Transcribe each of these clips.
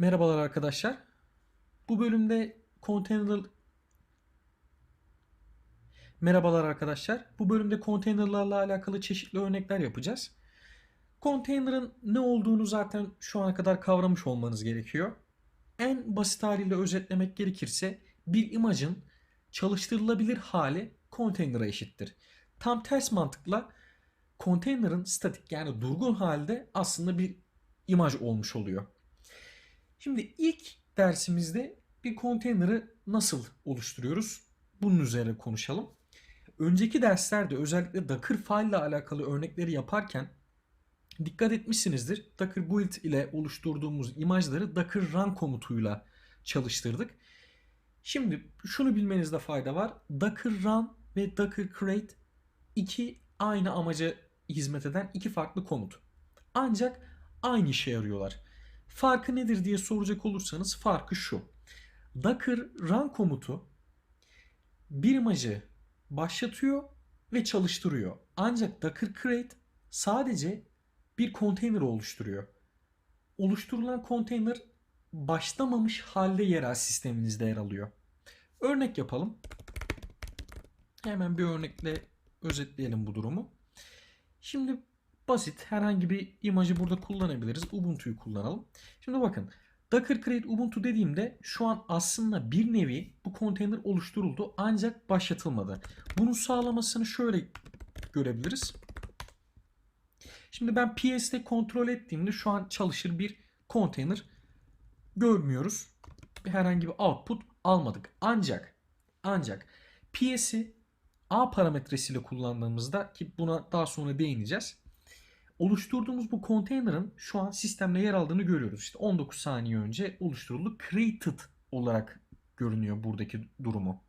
Merhabalar arkadaşlar. Bu bölümde konteyner Merhabalar arkadaşlar. Bu bölümde konteynerlarla alakalı çeşitli örnekler yapacağız. Konteynerin ne olduğunu zaten şu ana kadar kavramış olmanız gerekiyor. En basit haliyle özetlemek gerekirse bir imajın çalıştırılabilir hali konteynere eşittir. Tam ters mantıkla konteynerin statik yani durgun halde aslında bir imaj olmuş oluyor. Şimdi ilk dersimizde bir konteyneri nasıl oluşturuyoruz? Bunun üzerine konuşalım. Önceki derslerde özellikle Docker file ile alakalı örnekleri yaparken dikkat etmişsinizdir. Docker build ile oluşturduğumuz imajları Docker run komutuyla çalıştırdık. Şimdi şunu bilmenizde fayda var. Docker run ve Docker create iki aynı amaca hizmet eden iki farklı komut. Ancak aynı işe yarıyorlar. Farkı nedir diye soracak olursanız farkı şu. Docker run komutu bir imajı başlatıyor ve çalıştırıyor. Ancak Docker create sadece bir konteyner oluşturuyor. Oluşturulan konteyner başlamamış halde yerel sisteminizde yer alıyor. Örnek yapalım. Hemen bir örnekle özetleyelim bu durumu. Şimdi basit herhangi bir imajı burada kullanabiliriz. Ubuntu'yu kullanalım. Şimdi bakın Docker create Ubuntu dediğimde şu an aslında bir nevi bu konteyner oluşturuldu ancak başlatılmadı. Bunun sağlamasını şöyle görebiliriz. Şimdi ben PS'de kontrol ettiğimde şu an çalışır bir konteyner görmüyoruz. Herhangi bir output almadık. Ancak ancak PS'i A parametresiyle kullandığımızda ki buna daha sonra değineceğiz. Oluşturduğumuz bu konteynerin şu an sistemde yer aldığını görüyoruz. İşte 19 saniye önce oluşturuldu. Created olarak görünüyor buradaki durumu.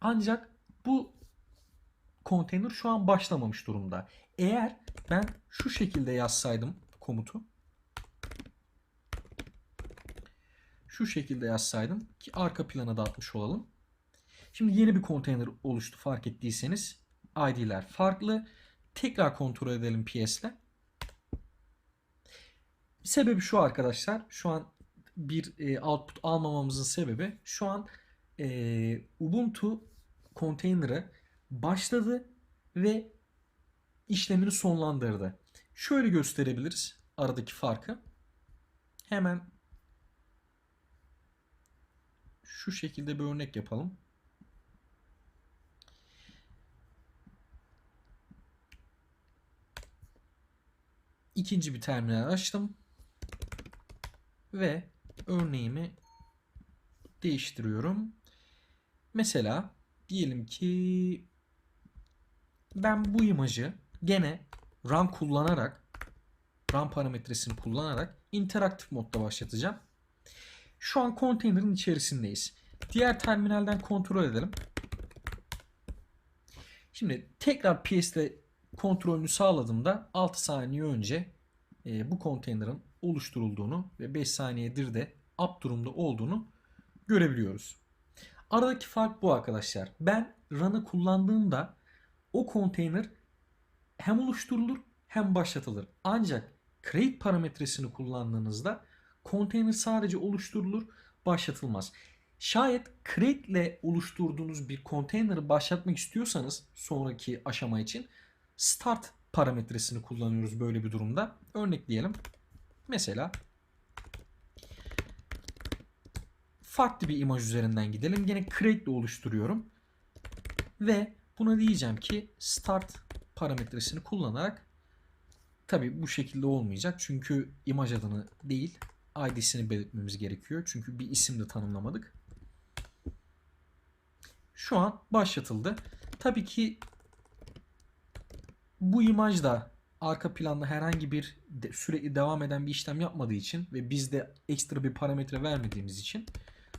Ancak bu konteyner şu an başlamamış durumda. Eğer ben şu şekilde yazsaydım komutu şu şekilde yazsaydım ki arka plana da atmış olalım. Şimdi yeni bir konteyner oluştu fark ettiyseniz. ID'ler farklı. Tekrar kontrol edelim PS'le. Sebebi şu arkadaşlar. Şu an bir e, output almamamızın sebebi şu an e, Ubuntu konteyneri başladı ve işlemini sonlandırdı. Şöyle gösterebiliriz aradaki farkı. Hemen şu şekilde bir örnek yapalım. ikinci bir terminal açtım. Ve örneğimi değiştiriyorum. Mesela diyelim ki ben bu imajı gene run kullanarak run parametresini kullanarak interaktif modda başlatacağım. Şu an konteynerin içerisindeyiz. Diğer terminalden kontrol edelim. Şimdi tekrar PS'de kontrolünü sağladığımda 6 saniye önce e, bu konteynerin oluşturulduğunu ve 5 saniyedir de up durumda olduğunu görebiliyoruz. Aradaki fark bu arkadaşlar. Ben run'ı kullandığımda o konteyner hem oluşturulur hem başlatılır. Ancak create parametresini kullandığınızda konteyner sadece oluşturulur, başlatılmaz. Şayet create ile oluşturduğunuz bir konteyneri başlatmak istiyorsanız sonraki aşama için start parametresini kullanıyoruz böyle bir durumda. Örnekleyelim. Mesela farklı bir imaj üzerinden gidelim. Yine create ile oluşturuyorum. Ve buna diyeceğim ki start parametresini kullanarak tabi bu şekilde olmayacak. Çünkü imaj adını değil ID'sini belirtmemiz gerekiyor. Çünkü bir isim de tanımlamadık. Şu an başlatıldı. Tabii ki bu imaj da arka planda herhangi bir de, sürekli devam eden bir işlem yapmadığı için ve biz de ekstra bir parametre vermediğimiz için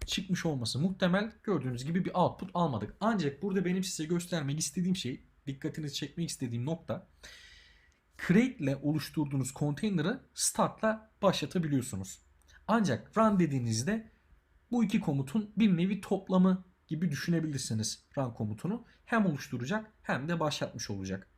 çıkmış olması muhtemel. Gördüğünüz gibi bir output almadık. Ancak burada benim size göstermek istediğim şey, dikkatinizi çekmek istediğim nokta create ile oluşturduğunuz konteyneri startla başlatabiliyorsunuz. Ancak run dediğinizde bu iki komutun bir nevi toplamı gibi düşünebilirsiniz run komutunu. Hem oluşturacak hem de başlatmış olacak.